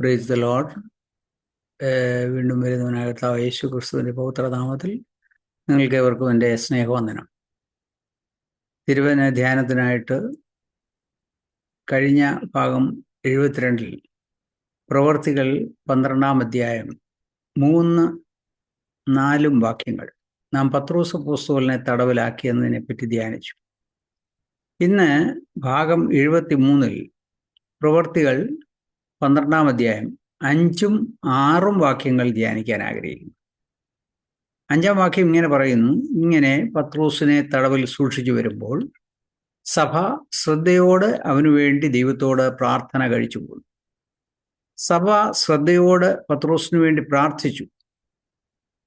Praise the load വീണ്ടും വരുന്നവനായ യേശു ക്രിസ്തുവിന്റെ പൗത്രനാമത്തിൽ നിങ്ങൾക്ക് ഏവർക്കും എന്റെ സ്നേഹവന്ദനം. തിരുവന ധ്യാനത്തിനായിട്ട് കഴിഞ്ഞ ഭാഗം എഴുപത്തിരണ്ടിൽ പ്രവർത്തികൾ പന്ത്രണ്ടാം അധ്യായം മൂന്ന് നാലും വാക്യങ്ങൾ നാം പത്രോസ് പോസ്തുവലിനെ തടവിലാക്കിയെന്നതിനെ പറ്റി ധ്യാനിച്ചു. ഇന്ന് ഭാഗം എഴുപത്തി മൂന്നിൽ പ്രവർത്തികൾ പന്ത്രണ്ടാം അധ്യായം. അഞ്ചും ആറും വാക്യങ്ങൾ ധ്യാനിക്കാൻ ആഗ്രഹിക്കുന്നു. അഞ്ചാം വാക്യം ഇങ്ങനെ പറയുന്നു. ഇങ്ങനെ പത്രോസിനെ തടവിൽ സൂക്ഷിച്ചു വരുമ്പോൾ സഭ ശ്രദ്ധയോട് അവനു വേണ്ടി ദൈവത്തോട് പ്രാർത്ഥന കഴിച്ചു പോകുന്നു സഭ ശ്രദ്ധയോട് പത്രോസിനു വേണ്ടി പ്രാർത്ഥിച്ചു.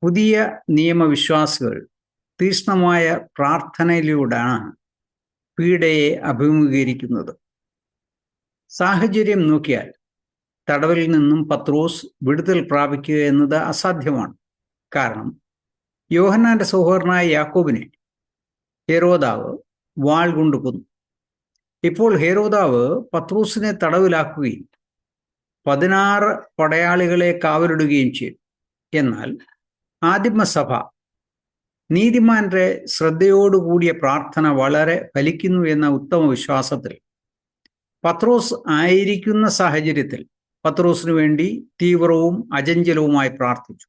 പുതിയ നിയമവിശ്വാസികൾ തീക്ഷ്ണമായ പ്രാർത്ഥനയിലൂടെയാണ് പീഡയെ അഭിമുഖീകരിക്കുന്നത്. സാഹചര്യം നോക്കിയാൽ തടവിൽ നിന്നും പത്രോസ് വിടുതൽ പ്രാപിക്കുക എന്നത് അസാധ്യമാണ്. കാരണം യോഹന്നാന്റെ സഹോദരനായ യാക്കോബിനെ ഹെരോദാവ് വാൾ കൊണ്ട് കൊന്നു. ഇപ്പോൾ ഹെരോദാവ് പത്രോസിനെ തടവിലാക്കുകയും പതിനാറ് പടയാളികളെ കാവലിടുകയും ചെയ്തു. എന്നാൽ ആദിമസഭ നീതിമാന്റെ ശ്രദ്ധയോടുകൂടിയ പ്രാർത്ഥന വളരെ ഫലിക്കുന്നു എന്ന ഉത്തമ വിശ്വാസത്തിൽ പത്രോസ് ആയിരിക്കുന്ന സാഹചര്യത്തിൽ പത്രോസിനു വേണ്ടി തീവ്രവും അചഞ്ചലവുമായി പ്രാർത്ഥിച്ചു.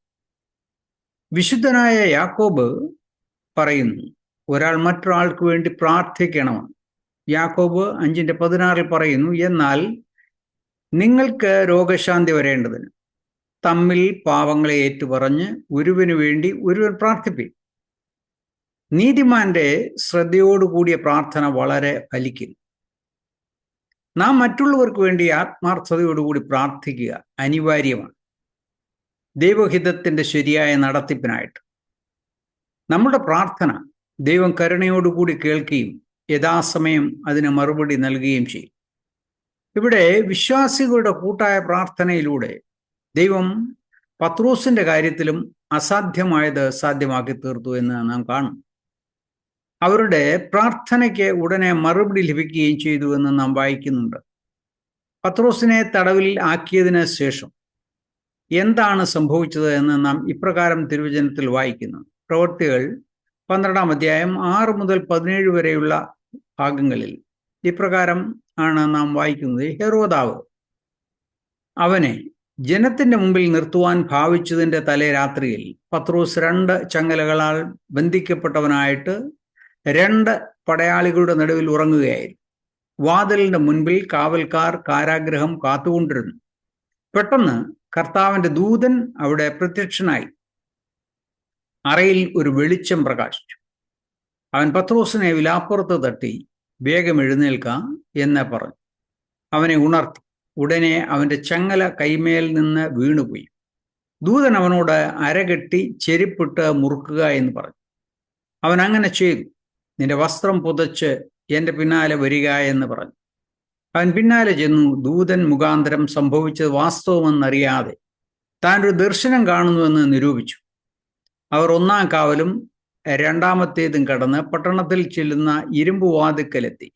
വിശുദ്ധനായ യാക്കോബ് പറയുന്നു ഒരാൾ മറ്റൊരാൾക്ക് വേണ്ടി പ്രാർത്ഥിക്കണമെന്ന് യാക്കോബ് അഞ്ചിന്റെ പതിനാറിൽ പറയുന്നു എന്നാൽ നിങ്ങൾക്ക് രോഗശാന്തി വരേണ്ടതിന് തമ്മിൽ പാവങ്ങളെ ഏറ്റുപറഞ്ഞ് ഒരുവന് വേണ്ടി ഒരുവൻ പ്രാർത്ഥിപ്പി നീതിമാന്റെ ശ്രദ്ധയോടുകൂടിയ പ്രാർത്ഥന വളരെ ഫലിക്കുന്നു. നാം മറ്റുള്ളവർക്ക് വേണ്ടി ആത്മാർത്ഥതയോടുകൂടി പ്രാർത്ഥിക്കുക അനിവാര്യമാണ്. ദൈവഹിതത്തിന്റെ ശരിയായ നടത്തിപ്പിനായിട്ട്. നമ്മുടെ പ്രാർത്ഥന ദൈവം കരുണയോടുകൂടി കേൾക്കുകയും യഥാസമയം അതിന് മറുപടി നൽകുകയും ചെയ്യും. ഇവിടെ വിശ്വാസികളുടെ കൂട്ടായ പ്രാർത്ഥനയിലൂടെ ദൈവം പത്രോസിന്റെ കാര്യത്തിലും അസാധ്യമായത് സാധ്യമാക്കി തീർത്തു എന്ന് നാം കാണും അവരുടെ പ്രാർത്ഥനയ്ക്ക് ഉടനെ മറുപടി ലഭിക്കുകയും ചെയ്തു എന്ന് നാം വായിക്കുന്നുണ്ട്. പത്രോസിനെ തടവിൽ ആക്കിയതിന് ശേഷം എന്താണ് സംഭവിച്ചത് എന്ന് നാം ഇപ്രകാരം തിരുവചനത്തിൽ വായിക്കുന്നു. പ്രവൃത്തികൾ പന്ത്രണ്ടാം അധ്യായം ആറ് മുതൽ പതിനേഴ് വരെയുള്ള ഭാഗങ്ങളിൽ ഇപ്രകാരം ആണ് നാം വായിക്കുന്നത്. ഹെറോദാവ് അവനെ ജനത്തിന്റെ മുമ്പിൽ നിർത്തുവാൻ ഭാവിച്ചതിന്റെ തലേ രാത്രിയിൽ പത്രോസ് രണ്ട് ചങ്ങലകളാൽ ബന്ധിക്കപ്പെട്ടവനായിട്ട് രണ്ട് പടയാളികളുടെ നടുവിൽ ഉറങ്ങുകയായിരുന്നു. വാതിലിന്റെ മുൻപിൽ കാവൽക്കാർ കാരാഗ്രഹം കാത്തുകൊണ്ടിരുന്നു. പെട്ടെന്ന് കർത്താവിന്റെ ദൂതൻ അവിടെ പ്രത്യക്ഷനായി. അറയിൽ ഒരു വെളിച്ചം പ്രകാശിച്ചു. അവൻ പത്രോസിനെ വിലാപ്പുറത്ത് തട്ടി വേഗം എഴുന്നേൽക്ക എന്ന് പറഞ്ഞു. അവനെ ഉണർത്തി. ഉടനെ അവന്റെ ചങ്ങല കൈമേൽ നിന്ന് വീണുപോയി. ദൂതൻ അവനോട് അരകെട്ടി ചെരിപ്പിട്ട് മുറുക്കുക എന്ന് പറഞ്ഞു. അവൻ അങ്ങനെ ചെയ്തു. നിന്റെ വസ്ത്രം പുതച്ച് എന്റെ പിന്നാലെ വരിക എന്ന് പറഞ്ഞു. അവൻ പിന്നാലെ ചെന്നു. ദൂതൻ മുഖാന്തരം സംഭവിച്ചത് വാസ്തവമെന്നറിയാതെ താൻ ഒരു ദർശനം കാണുന്നുവെന്ന് നിരൂപിച്ചു. അവർ ഒന്നാം കാവലും രണ്ടാമത്തേതും കടന്ന് പട്ടണത്തിൽ ചെല്ലുന്ന ഇരുമ്പ് വാതുക്കലെത്തി.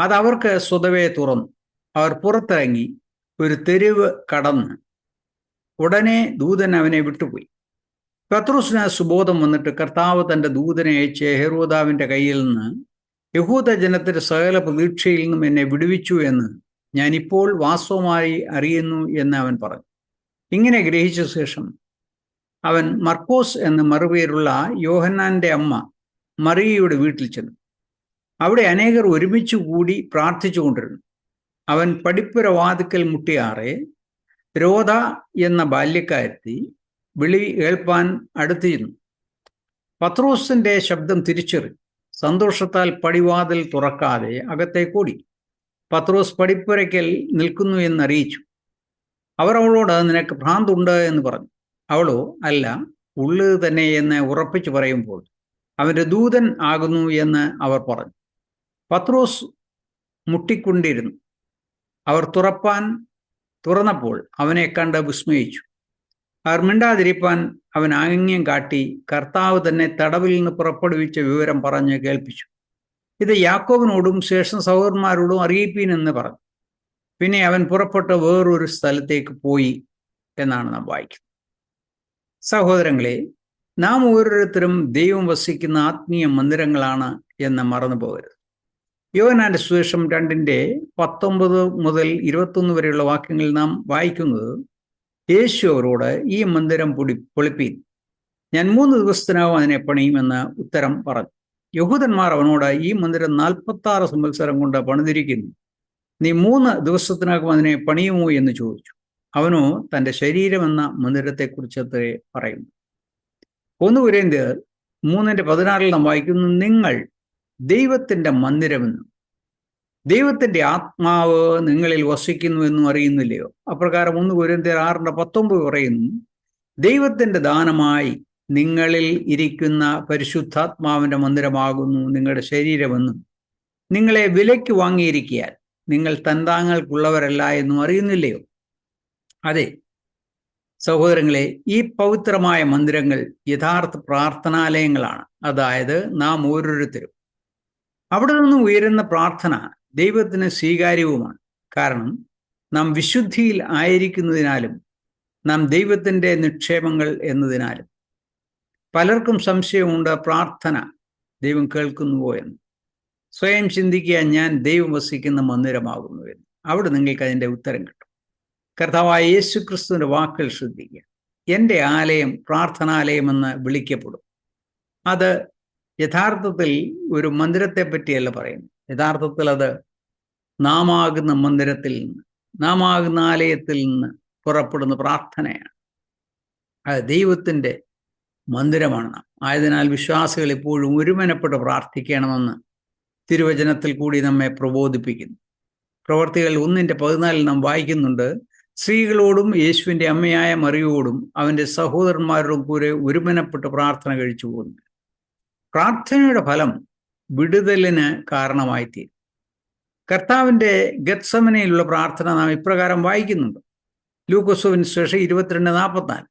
അത് അവർക്ക് സ്വതവേ തുറന്നു. അവർ പുറത്തിറങ്ങി ഒരു തെരുവ് കടന്ന് ഉടനെ ദൂതൻ അവനെ വിട്ടുപോയി. പത്രോസിന് സുബോധം വന്നിട്ട് കർത്താവ് തന്റെ ദൂതനെ അയച്ച് ഹെറോദാവിന്റെ കയ്യിൽ നിന്ന് യഹൂദ ജനത്തിന്റെ സകല പ്രതീക്ഷയിൽ നിന്നും എന്നെ വിടുവിച്ചു എന്ന് ഞാനിപ്പോൾ വാസ്തവമായി അറിയുന്നു എന്ന് അവൻ പറഞ്ഞു. ഇങ്ങനെ ഗ്രഹിച്ച ശേഷം അവൻ മർക്കോസ് എന്ന മറുപേരുള്ള യോഹന്നാന്റെ അമ്മ മറിയയുടെ വീട്ടിൽ ചെന്നു. അവിടെ അനേകർ ഒരുമിച്ച് കൂടി പ്രാർത്ഥിച്ചു കൊണ്ടിരുന്നു. അവൻ പടിപ്പുര വാതുക്കൽ മുട്ടിയാറെ രോധ എന്ന ബാല്യക്കാരത്തി വിളി ഏൽപ്പാൻ അടുത്തിരുന്നു. പത്രോസിന്റെ ശബ്ദം തിരിച്ചറി. സന്തോഷത്താൽ പടിവാതിൽ തുറക്കാതെ അകത്തെ കൂടി പത്രോസ് പടിപ്പുരയ്ക്കൽ നിൽക്കുന്നു എന്നറിയിച്ചു. അവർ അവളോട് നിനക്ക് ഭ്രാന്തുണ്ട് എന്ന് പറഞ്ഞു. അവളോ അല്ല ഉള്ളു തന്നെ എന്ന് ഉറപ്പിച്ചു പറയുമ്പോൾ അവന്റെ ദൂതൻ ആകുന്നു എന്ന് അവർ പറഞ്ഞു. പത്രോസ് മുട്ടിക്കൊണ്ടിരുന്നു. അവർ തുറപ്പാൻ തുറന്നപ്പോൾ അവനെ കണ്ട് വിസ്മയിച്ചു. അവർ മിണ്ടാതിരിപ്പാൻ അവൻ ആംഗ്യം കാട്ടി കർത്താവ് തന്നെ തടവിൽ നിന്ന് പുറപ്പെടുവിച്ച വിവരം പറഞ്ഞ് കേൾപ്പിച്ചു. ഇത് യാക്കോബിനോടും ശേഷം സഹോദരന്മാരോടും അറിയിപ്പീൻ എന്ന് പറഞ്ഞു. പിന്നെ അവൻ പുറപ്പെട്ട വേറൊരു സ്ഥലത്തേക്ക് പോയി എന്നാണ് നാം വായിക്കുന്നത്. സഹോദരങ്ങളെ നാം ഓരോരുത്തരും ദൈവം വസിക്കുന്ന ആത്മീയ മന്ദിരങ്ങളാണ് എന്ന് മറന്നു പോകരുത്. യോനാന്റെ സുവേഷം രണ്ടിന്റെ പത്തൊമ്പത് മുതൽ ഇരുപത്തൊന്ന് വരെയുള്ള വാക്യങ്ങളിൽ നാം വായിക്കുന്നത് യേശു അവരോട് ഈ മന്ദിരം പൊടി പൊളിപ്പീൻ. ഞാൻ മൂന്ന് ദിവസത്തിനാവും അതിനെ പണിയുമെന്ന് ഉത്തരം പറഞ്ഞു. യഹൂദന്മാർ അവനോട് ഈ മന്ദിരം നാൽപ്പത്തി ആറ് സംവത്സരം കൊണ്ട് പണിതിരിക്കുന്നു. നീ മൂന്ന് ദിവസത്തിനകം അതിനെ പണിയുമോ എന്ന് ചോദിച്ചു. അവനോ തന്റെ ശരീരമെന്ന മന്ദിരത്തെക്കുറിച്ചത്രേ പറയുന്നു. ഒന്ന് മൂന്നിന്റെ പതിനാറിൽ നാം വായിക്കുന്നു നിങ്ങൾ ദൈവത്തിന്റെ മന്ദിരമെന്നും. ദൈവത്തിന്റെ ആത്മാവ് നിങ്ങളിൽ വസിക്കുന്നു എന്നും അറിയുന്നില്ലയോ? അപ്രകാരം ഒന്ന് കുരേന്ത്യർ ആറിന്റെ പത്തൊമ്പത് പറയുന്നു ദൈവത്തിന്റെ ദാനമായി നിങ്ങളിൽ ഇരിക്കുന്ന പരിശുദ്ധാത്മാവിന്റെ മന്ദിരമാകുന്നു നിങ്ങളുടെ ശരീരമെന്നും നിങ്ങളെ വിലയ്ക്ക് വാങ്ങിയിരിക്കിയാൽ നിങ്ങൾ തന്താങ്ങൾക്കുള്ളവരല്ല എന്നും അറിയുന്നില്ലയോ? അതെ സഹോദരങ്ങളെ ഈ പവിത്രമായ മന്ദിരങ്ങൾ യഥാർത്ഥ പ്രാർത്ഥനാലയങ്ങളാണ്. അതായത് നാം ഓരോരുത്തരും. അവിടെ നിന്നും ഉയരുന്ന പ്രാർത്ഥന ദൈവത്തിന് സ്വീകാര്യവുമാണ്. കാരണം നാം വിശുദ്ധിയിൽ ആയിരിക്കുന്നതിനാലും നാം ദൈവത്തിന്റെ നിക്ഷേപങ്ങൾ എന്നതിനാലും പലർക്കും സംശയമുണ്ട് പ്രാർത്ഥന ദൈവം കേൾക്കുന്നുവോ എന്ന്. സ്വയം ചിന്തിക്കുക ഞാൻ ദൈവം വസിക്കുന്ന മന്ദിരമാകുന്നു എന്ന്. അവിടെ നിങ്ങൾക്ക് അതിന്റെ ഉത്തരം കിട്ടും. കർത്താവായ യേശു ക്രിസ്തുവിന്റെ വാക്കുകൾ ശ്രദ്ധിക്കുക. എന്റെ ആലയം പ്രാർത്ഥനാലയമെന്ന് വിളിക്കപ്പെടും. അത് യഥാർത്ഥത്തിൽ ഒരു മന്ദിരത്തെ പറ്റിയല്ല പറയുന്നത്. യഥാർത്ഥത്തിൽ അത് നാമാകുന്ന മന്ദിരത്തിൽ നിന്ന് നാമാകുന്ന ആലയത്തിൽ നിന്ന് പുറപ്പെടുന്ന പ്രാർത്ഥനയാണ്. അത് ദൈവത്തിന്റെ മന്ദിരമാണ് നാം. ആയതിനാൽ വിശ്വാസികൾ ഇപ്പോഴും ഒരുമനപ്പെട്ട് പ്രാർത്ഥിക്കണമെന്ന് തിരുവചനത്തിൽ കൂടി നമ്മെ പ്രബോധിപ്പിക്കുന്നു. പ്രവർത്തികൾ ഒന്നിന്റെ പതിനാലിൽ നാം വായിക്കുന്നുണ്ട് സ്ത്രീകളോടും യേശുവിന്റെ അമ്മയായ മറിയോടും അവന്റെ സഹോദരന്മാരോടും കൂടെ ഒരുമനപ്പെട്ട് പ്രാർത്ഥന കഴിച്ചു പോകുന്നു. പ്രാർത്ഥനയുടെ ഫലം വിടുതലിന് കാരണമായിത്തീരും. കർത്താവിന്റെ ഗത്സമനയിലുള്ള പ്രാർത്ഥന നാം ഇപ്രകാരം വായിക്കുന്നുണ്ട്. ലൂക്കോസുവിന് ശേഷം ഇരുപത്തിരണ്ട് നാൽപ്പത്തിനാല്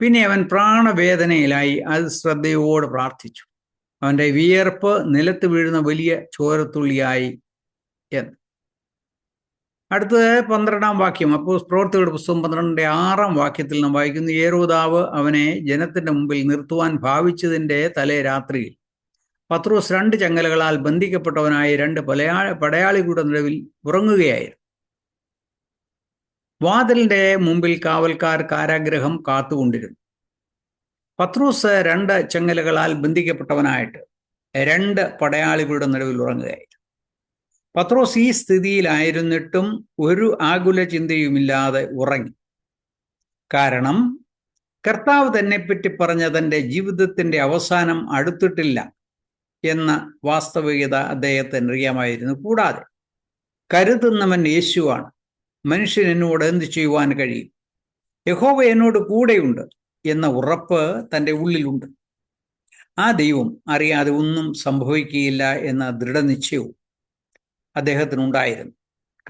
പിന്നെ അവൻ പ്രാണവേദനയിലായി അത് ശ്രദ്ധയോട് പ്രാർത്ഥിച്ചു. അവന്റെ വിയർപ്പ് നിലത്ത് വീഴുന്ന വലിയ ചോരത്തുള്ളിയായി എന്ന്. അടുത്തത് പന്ത്രണ്ടാം വാക്യം. അപ്പോൾ പ്രവർത്തികളുടെ പുസ്തകം പന്ത്രണ്ടിന്റെ ആറാം വാക്യത്തിൽ നാം വായിക്കുന്നു ഏരോദാവ് അവനെ ജനത്തിന്റെ മുമ്പിൽ നിർത്തുവാൻ ഭാവിച്ചതിന്റെ തലേ രാത്രിയിൽ പത്രോസ് രണ്ട് ചങ്ങലകളാൽ ബന്ധിക്കപ്പെട്ടവനായ രണ്ട് പലയാ പടയാളികളുടെ നിലവിൽ ഉറങ്ങുകയായിരുന്നു. വാതിലിന്റെ മുമ്പിൽ കാവൽക്കാർ കാരാഗ്രഹം കാത്തുകൊണ്ടിരുന്നു. പത്രോസ് രണ്ട് ചങ്ങലകളാൽ ബന്ധിക്കപ്പെട്ടവനായിട്ട് രണ്ട് പടയാളികളുടെ നിലവിൽ ഉറങ്ങുകയായിരുന്നു. പത്രോസ് ഈ സ്ഥിതിയിലായിരുന്നിട്ടും ഒരു ആകുല ചിന്തയുമില്ലാതെ ഉറങ്ങി. കാരണം കർത്താവ് തന്നെപ്പറ്റി പറഞ്ഞ തന്റെ ജീവിതത്തിന്റെ അവസാനം അടുത്തിട്ടില്ല. എന്ന വാസ്തവികത അദ്ദേഹത്തിന് അറിയാമായിരുന്നു. കൂടാതെ കരുതുന്നവൻ യേശുവാണ്. മനുഷ്യൻ എന്നോട് എന്ത് ചെയ്യുവാൻ കഴിയും? യഹോവ എന്നോട് കൂടെയുണ്ട് എന്ന ഉറപ്പ് തന്റെ ഉള്ളിലുണ്ട്. ആ ദൈവം അറിയാതെ ഒന്നും സംഭവിക്കുകയില്ല എന്ന ദൃഢനിശ്ചയവും അദ്ദേഹത്തിനുണ്ടായിരുന്നു.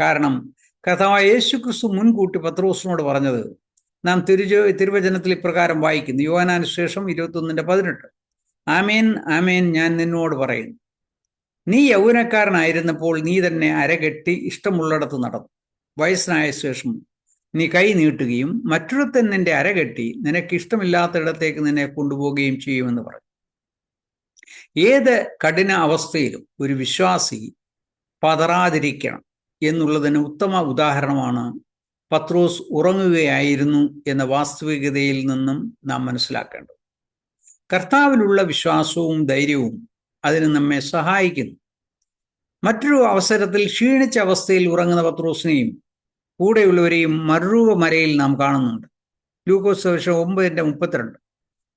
കാരണം കഥാ യേശു ക്രിസ്തു മുൻകൂട്ടി പത്രോസിനോട് പറഞ്ഞത് നാം തിരുജ തിരുവചനത്തിൽ ഇപ്രകാരം വായിക്കുന്നു. യുവാനുശേഷം ഇരുപത്തൊന്നിന്റെ പതിനെട്ട്. ആമേൻ ആമേൻ ഞാൻ നിന്നോട് പറയുന്നു നീ യൗവനക്കാരനായിരുന്നപ്പോൾ നീ തന്നെ അരകെട്ടി ഇഷ്ടമുള്ളിടത്ത് നടന്നു. വയസ്സനായ ശേഷം നീ കൈ നീട്ടുകയും മറ്റൊരുത്തൻ നിന്റെ അരകെട്ടി നിനക്ക് ഇഷ്ടമില്ലാത്തിടത്തേക്ക് നിന്നെ കൊണ്ടുപോവുകയും ചെയ്യുമെന്ന് പറഞ്ഞു. ഏത് കഠിന അവസ്ഥയിലും ഒരു വിശ്വാസി പതറാതിരിക്കണം എന്നുള്ളതിന് ഉത്തമ ഉദാഹരണമാണ് പത്രോസ് ഉറങ്ങുകയായിരുന്നു എന്ന വാസ്തവികതയിൽ നിന്നും നാം മനസ്സിലാക്കേണ്ടത്. കർത്താവിലുള്ള വിശ്വാസവും ധൈര്യവും അതിന് നമ്മെ സഹായിക്കുന്നു. മറ്റൊരു അവസരത്തിൽ ക്ഷീണിച്ച അവസ്ഥയിൽ ഉറങ്ങുന്ന പത്രോസിനെയും കൂടെയുള്ളവരെയും മറുരൂപ മരയിൽ നാം കാണുന്നുണ്ട്. ലൂക്കോസ് വർഷം ഒമ്പതിന്റെ മുപ്പത്തിരണ്ട്.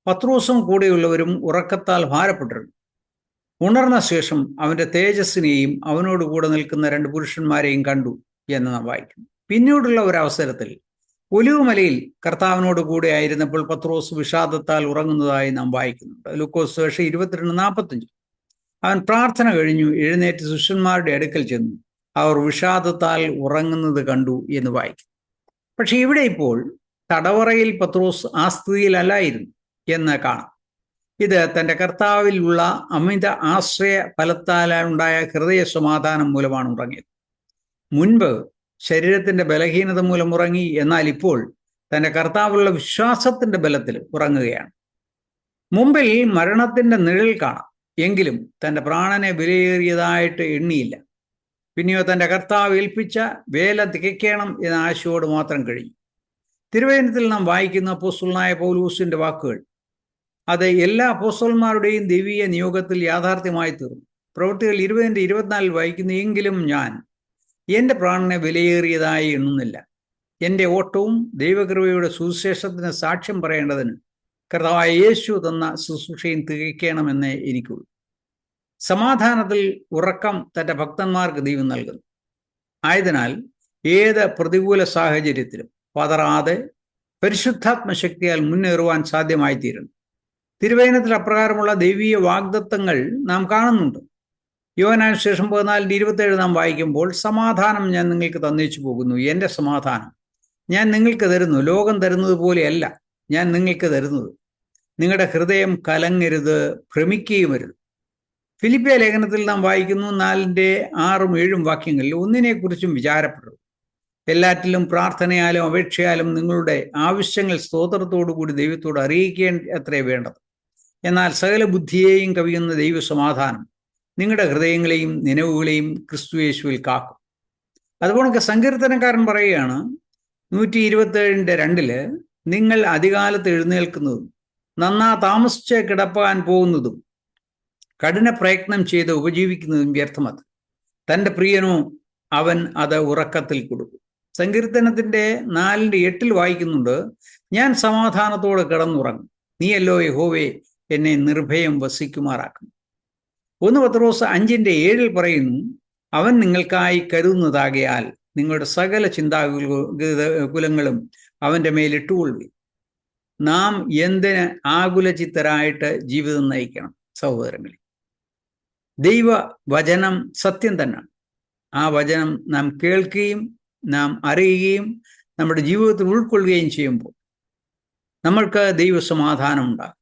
പത്രോസും കൂടെയുള്ളവരും ഉറക്കത്താൽ ഭാരപ്പെട്ടിരുന്നു. ഉണർന്ന ശേഷം അവന്റെ തേജസ്സിനെയും അവനോട് കൂടെ നിൽക്കുന്ന രണ്ട് പുരുഷന്മാരെയും കണ്ടു എന്ന് നാം വായിക്കുന്നു. പിന്നീടുള്ള ഒരു അവസരത്തിൽ ഒലിവുമലയിൽ കർത്താവിനോട് കൂടെ ആയിരുന്നപ്പോൾ പത്രോസ് വിഷാദത്താൽ ഉറങ്ങുന്നതായി നാം വായിക്കുന്നുണ്ട്. ലുക്കോസ് വേഷം ഇരുപത്തിരണ്ട് നാൽപ്പത്തഞ്ച് അവൻ പ്രാർത്ഥന കഴിഞ്ഞു എഴുന്നേറ്റ് ശിഷ്യന്മാരുടെ അടുക്കൽ ചെന്നു. അവർ വിഷാദത്താൽ ഉറങ്ങുന്നത് കണ്ടു എന്ന് വായിക്കും പക്ഷെ ഇവിടെ ഇപ്പോൾ തടവറയിൽ പത്രോസ് ആ സ്ഥിതിയിലല്ലായിരുന്നു എന്ന് കാണാം. ഇത് തന്റെ കർത്താവിലുള്ള അമിത ആശ്രയ ഫലത്താലുണ്ടായ ഹൃദയ സമാധാനം മൂലമാണ് ഉറങ്ങിയത്. മുൻപ് ശരീരത്തിന്റെ ബലഹീനത മൂലം ഉറങ്ങി എന്നാൽ ഇപ്പോൾ തന്റെ കർത്താവുള്ള വിശ്വാസത്തിന്റെ ബലത്തിൽ ഉറങ്ങുകയാണ്. മുമ്പിൽ മരണത്തിന്റെ നിഴൽ കാണാം. എങ്കിലും തന്റെ പ്രാണനെ വിലയേറിയതായിട്ട് എണ്ണിയില്ല. പിന്നെയോ തന്റെ കർത്താവ് ഏൽപ്പിച്ച വേല തികയ്ക്കണം എന്ന ആശയോട് മാത്രം കഴിഞ്ഞു തിരുവേനത്തിൽ നാം വായിക്കുന്ന അപ്പോസ്തുലനായ പൗലൂസിന്റെ വാക്കുകൾ അത് എല്ലാ അപ്പോസ്തലന്മാരുടെയും ദൈവീയ നിയോഗത്തിൽ യാഥാർത്ഥ്യമായി തീർന്നു. പ്രവൃത്തികൾ ഇരുപതിന്റെ ഇരുപത്തിനാലിൽ വായിക്കുന്ന. എങ്കിലും ഞാൻ എന്റെ പ്രാണനെ വിലയേറിയതായി എണ്ണുന്നില്ല. എന്റെ ഓട്ടവും ദൈവകൃപയുടെ സുവിശേഷത്തിന് സാക്ഷ്യം പറയേണ്ടതിന് കർത്താവായ യേശു തന്ന ശുശ്രൂഷയും തികയ്ക്കണമെന്നേ എനിക്കുള്ളൂ. സമാധാനത്തിൽ ഉറക്കം തന്റെ ഭക്തന്മാർക്ക് ദൈവം നൽകുന്നു. ആയതിനാൽ ഏത് പ്രതികൂല സാഹചര്യത്തിലും പതറാതെ പരിശുദ്ധാത്മ ശക്തിയാൽ മുന്നേറുവാൻ സാധ്യമായിത്തീരുന്നു. തിരുവേനത്തിൽ അപ്രകാരമുള്ള ദൈവീയ വാഗ്ദത്തങ്ങൾ നാം കാണുന്നുണ്ട്. യോനാൻ ശേഷം പതിനാലിന്റെ ഇരുപത്തേഴ് നാം വായിക്കുമ്പോൾ സമാധാനം ഞാൻ നിങ്ങൾക്ക് തന്നേച്ചു പോകുന്നു. എന്റെ സമാധാനം ഞാൻ നിങ്ങൾക്ക് തരുന്നു. ലോകം തരുന്നത് പോലെയല്ല ഞാൻ നിങ്ങൾക്ക് തരുന്നത്. നിങ്ങളുടെ ഹൃദയം കലങ്ങരുത് ഭ്രമിക്കുകയും വരുത് ഫിലിപ്പിയ ലേഖനത്തിൽ നാം വായിക്കുന്നു നാലിന്റെ ആറും ഏഴും വാക്യങ്ങളിൽ ഒന്നിനെക്കുറിച്ചും വിചാരപ്പെടും എല്ലാറ്റിലും പ്രാർത്ഥനയാലും അപേക്ഷയാലും നിങ്ങളുടെ ആവശ്യങ്ങൾ സ്തോത്രത്തോടുകൂടി ദൈവത്തോട് അറിയിക്കേണ്ട അത്രേ വേണ്ടത്. എന്നാൽ സകല ബുദ്ധിയെയും കവിയുന്ന ദൈവ സമാധാനം നിങ്ങളുടെ ഹൃദയങ്ങളെയും നിലവുകളെയും ക്രിസ്തുയേശുവിൽ കാക്കും. അതുപോലെ സങ്കീർത്തനക്കാരൻ പറയുകയാണ് നൂറ്റി ഇരുപത്തേഴിന്റെ രണ്ടിൽ നിങ്ങൾ അധികാലത്ത് എഴുന്നേൽക്കുന്നതും നന്നാ താമസിച്ച് കിടപ്പാൻ പോകുന്നതും കഠിന പ്രയത്നം ചെയ്ത് ഉപജീവിക്കുന്നതും വ്യർത്ഥമത്. തന്റെ പ്രിയനോ അവൻ അത് ഉറക്കത്തിൽ കൊടുക്കും. സങ്കീർത്തനത്തിന്റെ നാലിന്റെ എട്ടിൽ വായിക്കുന്നുണ്ട് ഞാൻ സമാധാനത്തോടെ കിടന്നുറങ്ങും. നീയല്ലോ യഹോവേ എന്നെ നിർഭയം വസിക്കുമാറാക്കും ഒന്ന് പത്രോസ് അഞ്ചിന്റെ ഏഴിൽ പറയുന്നു അവൻ നിങ്ങൾക്കായി കരുതുന്നതാകയാൽ നിങ്ങളുടെ സകല ചിന്താകുലങ്ങളും അവന്റെ മേലിട്ടുകൊള്ളി നാം എന്തിന് ആകുലചിത്തരായിട്ട് ജീവിതം നയിക്കണം? സഹോദരങ്ങളെ ദൈവ വചനം സത്യം തന്നെയാണ്. ആ വചനം നാം കേൾക്കുകയും നാം അറിയുകയും നമ്മുടെ ജീവിതത്തിൽ ഉൾക്കൊള്ളുകയും ചെയ്യുമ്പോൾ നമ്മൾക്ക് ദൈവസമാധാനം ഉണ്ടാകും.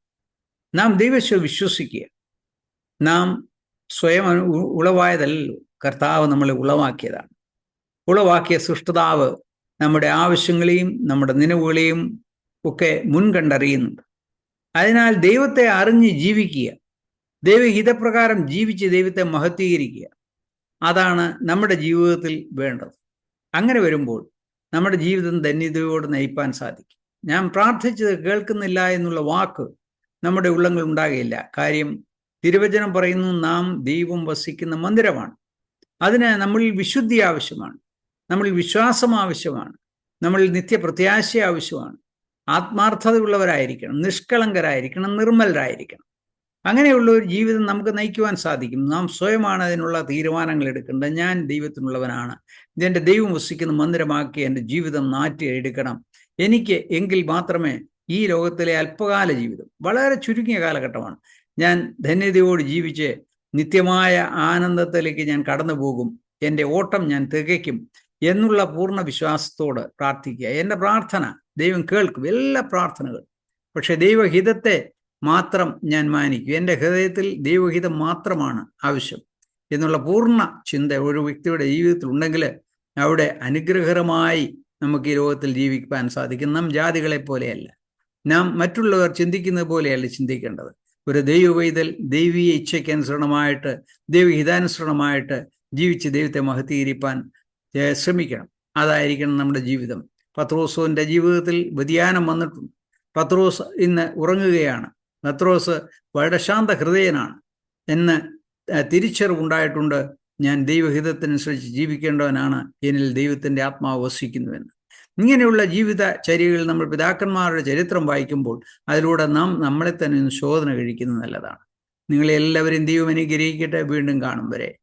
നാം ദൈവശ്വ വിശ്വസിക്കുക. നാം സ്വയം ഉളവായതല്ലല്ലോ കർത്താവ് നമ്മളെ ഉളവാക്കിയതാണ്. ഉളവാക്കിയ സൃഷ്ടതാവ് നമ്മുടെ ആവശ്യങ്ങളെയും നമ്മുടെ നിലവുകളെയും ഒക്കെ മുൻകണ്ടറിയുന്നുണ്ട് അതിനാൽ ദൈവത്തെ അറിഞ്ഞ് ജീവിക്കുക ദൈവഹിതപ്രകാരം ജീവിച്ച് ദൈവത്തെ മഹത്വീകരിക്കുക അതാണ് നമ്മുടെ ജീവിതത്തിൽ വേണ്ടത്. അങ്ങനെ വരുമ്പോൾ നമ്മുടെ ജീവിതം ധന്യതയോട് നയിപ്പാൻ സാധിക്കും. ഞാൻ പ്രാർത്ഥിച്ചത് കേൾക്കുന്നില്ല എന്നുള്ള വാക്ക് നമ്മുടെ ഉള്ളങ്ങൾ ഉണ്ടാകുകയില്ല കാര്യം തിരുവചനം പറയുന്നു നാം ദൈവം വസിക്കുന്ന മന്ദിരമാണ്. അതിന് നമ്മളിൽ വിശുദ്ധി ആവശ്യമാണ്. നമ്മളിൽ വിശ്വാസം ആവശ്യമാണ്. നമ്മളിൽ നിത്യപ്രത്യാശ ആവശ്യമാണ്. ആത്മാർത്ഥതയുള്ളവരായിരിക്കണം നിഷ്കളങ്കരായിരിക്കണം നിർമ്മലരായിരിക്കണം. അങ്ങനെയുള്ള ഒരു ജീവിതം നമുക്ക് നയിക്കുവാൻ സാധിക്കും. നാം സ്വയമാണ് അതിനുള്ള തീരുമാനങ്ങൾ എടുക്കേണ്ടത്. ഞാൻ ദൈവത്തിനുള്ളവനാണ്. എന്റെ ദൈവം വസിക്കുന്ന മന്ദിരമാക്കി എന്റെ ജീവിതം നാറ്റി എടുക്കണം. എനിക്ക് എങ്കിൽ മാത്രമേ ഈ ലോകത്തിലെ അല്പകാല ജീവിതം വളരെ ചുരുങ്ങിയ കാലഘട്ടമാണ്. ഞാൻ ധന്യതയോട് ജീവിച്ച് നിത്യമായ ആനന്ദത്തിലേക്ക് ഞാൻ കടന്നു പോകും എന്റെ ഓട്ടം ഞാൻ തികയ്ക്കും എന്നുള്ള പൂർണ വിശ്വാസത്തോട് പ്രാർത്ഥിക്കുക. എന്റെ പ്രാർത്ഥന ദൈവം കേൾക്കും. എല്ലാ പ്രാർത്ഥനകൾ പക്ഷെ ദൈവഹിതത്തെ മാത്രം ഞാൻ മാനിക്കും. എന്റെ ഹൃദയത്തിൽ ദൈവഹിതം മാത്രമാണ് ആവശ്യം എന്നുള്ള പൂർണ ചിന്ത ഒരു വ്യക്തിയുടെ ജീവിതത്തിൽ ഉണ്ടെങ്കിൽ അവിടെ അനുഗ്രഹകരമായി നമുക്ക് ഈ ലോകത്തിൽ ജീവിക്കാൻ സാധിക്കും. നാം ജാതികളെ പോലെയല്ല. നാം മറ്റുള്ളവർ ചിന്തിക്കുന്നത് പോലെയല്ല ചിന്തിക്കേണ്ടത്. ഒരു ദൈവ വൈതൽ ദൈവീയ ഇച്ഛയ്ക്കനുസരണമായിട്ട് ദൈവഹിതാനുസരണമായിട്ട് ജീവിച്ച് ദൈവത്തെ മഹത്തീകരിപ്പാൻ ശ്രമിക്കണം. അതായിരിക്കണം നമ്മുടെ ജീവിതം. പത്രോസോന്റെ ജീവിതത്തിൽ വ്യതിയാനം വന്നിട്ടുണ്ട്. പത്രോസ് ഇന്ന് ഉറങ്ങുകയാണ്. പത്രോസ് വളരെ ശാന്ത ഹൃദയനാണ് എന്ന് തിരിച്ചറിവുണ്ടായിട്ടുണ്ട്. ഞാൻ ദൈവഹിതത്തിനനുസരിച്ച് ജീവിക്കേണ്ടവനാണ്. എന്നിൽ ദൈവത്തിന്റെ ആത്മാവ് വസിക്കുന്നുവെന്ന്. ഇങ്ങനെയുള്ള ജീവിത ചര്യകളിൽ നമ്മൾ പിതാക്കന്മാരുടെ ചരിത്രം വായിക്കുമ്പോൾ അതിലൂടെ നാം നമ്മളെ തന്നെ ശോധന കഴിക്കുന്നത് നല്ലതാണ്. നിങ്ങളെല്ലാവരും ദൈവം അനുഗ്രഹിക്കട്ടെ. വീണ്ടും കാണും വരെ.